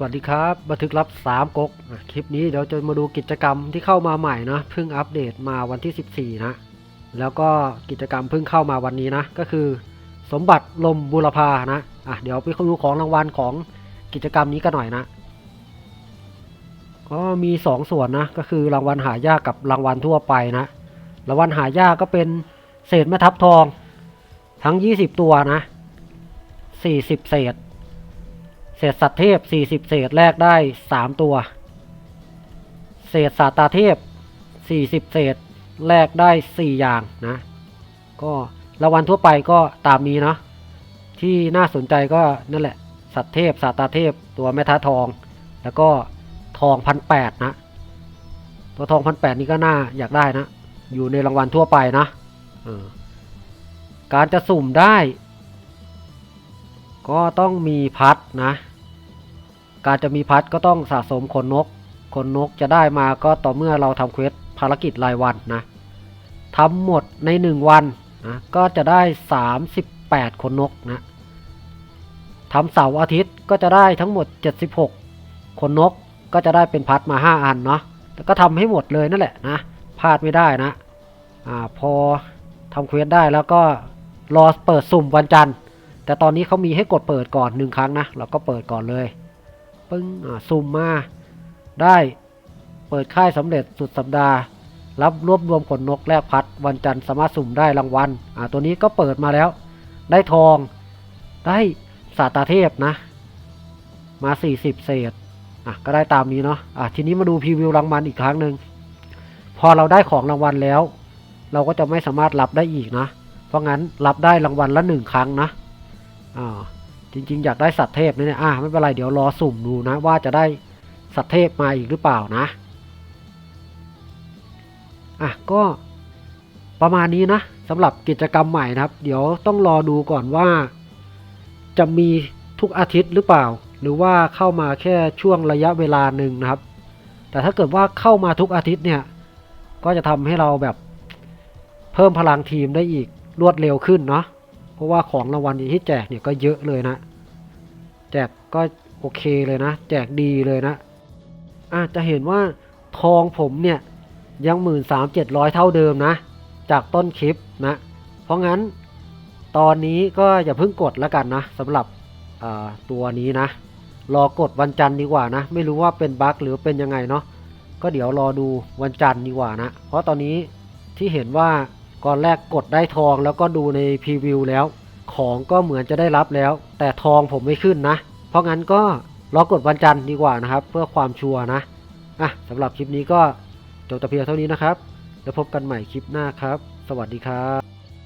สวัสดีครับบันทึกลับ 3ก๊กคลิปนี้เดี๋ยวจะมาดูกิจกรรมที่เข้ามาใหม่นะเพิ่งอัปเดตมาวันที่ 14 นะ แล้วก็กิจกรรมเพิ่งเข้ามาวันนี้นะ ก็คือ สมบัติลมบุรพานะอะเดี๋ยวไปดูของรางวัลของกิจกรรมนี้กันหน่อยนะ ก็มี 2 ส่วนนะ ก็คือรางวัลหายากกับรางวัลทั่วไปนะ รางวัลหายากก็เป็นเศษแม่ทับทอง ทั้ง 20 ตัวนะ 40 เศษ เศษสัตว์เทพ 40 เศษแลกได้ 3 ตัว เศษสาตาเทพ 40 เศษแลกได้ 4 อย่างนะ ก็รางวัลทั่วไปก็ตามนี้เนาะที่น่าสนใจก็นั่นแหละ สัตว์เทพสาตาเทพ ตัวแม่ท้าทอง แล้วก็ทองพันแปดนะ ตัวทองพันแปดนี่ก็น่าอยากได้นะ อยู่ในรางวัลทั่วไปนะออการจะสุ่มได้ ก็ต้องมีพัดนะ การจะมีพัดก็ต้องสะสมขนนก ขนนกจะได้มาก็ต่อเมื่อเราทำเควสภารกิจรายวันนะทำหมดในหนึ่งวันนะก็จะได้ 38 ขนนกนะทำเสาร์อาทิตย์ก็จะได้ทั้งหมด 76 ขนนกก็จะได้เป็นพัดมา 5 อันเนาะแต่ก็ทำให้หมดเลยนั่นแหละนะพลาดไม่ได้นะอ่าพอทำเควสได้แล้วก็รอเปิดสุ่มวันจันทร์ แต่ตอนนี้เขามีให้กดเปิดก่อนหนึ่งครั้งนะเราก็เปิดก่อนเลย ปึ้งซุ่มมา ได้เปิดค่ายสำเร็จสุดสัปดาห์ รับรวบรวมขนนกแลกพัด วันจันทร์สามารถสุ่มได้รางวัลอ่าตัวนี้ก็เปิดมาแล้ว ได้ทอง ได้สาตาเทพนะ มา 40 เศษอะก็ได้ตามนี้เนาะอะทีนี้มาดูพรีวิวรางวัลอีกครั้งหนึ่งพอเราได้ของรางวัลแล้ว เราก็จะไม่สามารถรับได้อีกนะ เพราะงั้นรับได้รางวัลละหนึ่งครั้งนะอ่า ริง ๆ อยากได้สัตว์เทพนะเนี่ยอ่าไม่เป็นไรเดี๋ยวรอสุ่มดูนะ ว่าจะได้สัตว์เทพมาอีกหรือเปล่านะอะก็ประมาณนี้นะสำหรับกิจกรรมใหม่นะครับ เดี๋ยวต้องรอดูก่อนว่า จะมีทุกอาทิตย์หรือเปล่า หรือว่าเข้ามาแค่ช่วงระยะเวลาหนึ่งนะครับ แต่ถ้าเกิดว่าเข้ามาทุกอาทิตย์เนี่ย ก็จะทำให้เราแบบเพิ่มพลังทีมได้อีกรวดเร็วขึ้นเนาะ เพราะว่าของรางวัลที่แจกเนี่ยก็เยอะเลยนะ แจกก็โอเคเลยนะ แจกดีเลยนะอาจจะเห็นว่าทองผมเนี่ยยังหมื่นสามเจ็ดร้อยเท่าเดิมนะ จากต้นคลิปนะ เพราะงั้นตอนนี้ก็อย่าเพิ่งกดแล้วกันนะสำหรับตัวนี้นะ รอกดวันจันทร์ดีกว่านะ ไม่รู้ว่าเป็นบั๊กหรือเป็นยังไงเนาะก็เดี๋ยวรอดูวันจันทร์ดีกว่านะ เพราะตอนนี้ที่เห็นว่า ก่อนแรกกดได้ทองแล้วก็ดูในพรีวิวแล้ว ของก็เหมือนจะได้รับแล้ว แต่ทองผมไม่ขึ้นนะ เพราะงั้นก็รอกดวันจันทร์ดีกว่านะครับ เพื่อความชัวร์นะอะสำหรับคลิปนี้ก็จบแต่เพียงเท่านี้นะครับ แล้วพบกันใหม่คลิปหน้าครับ สวัสดีครับ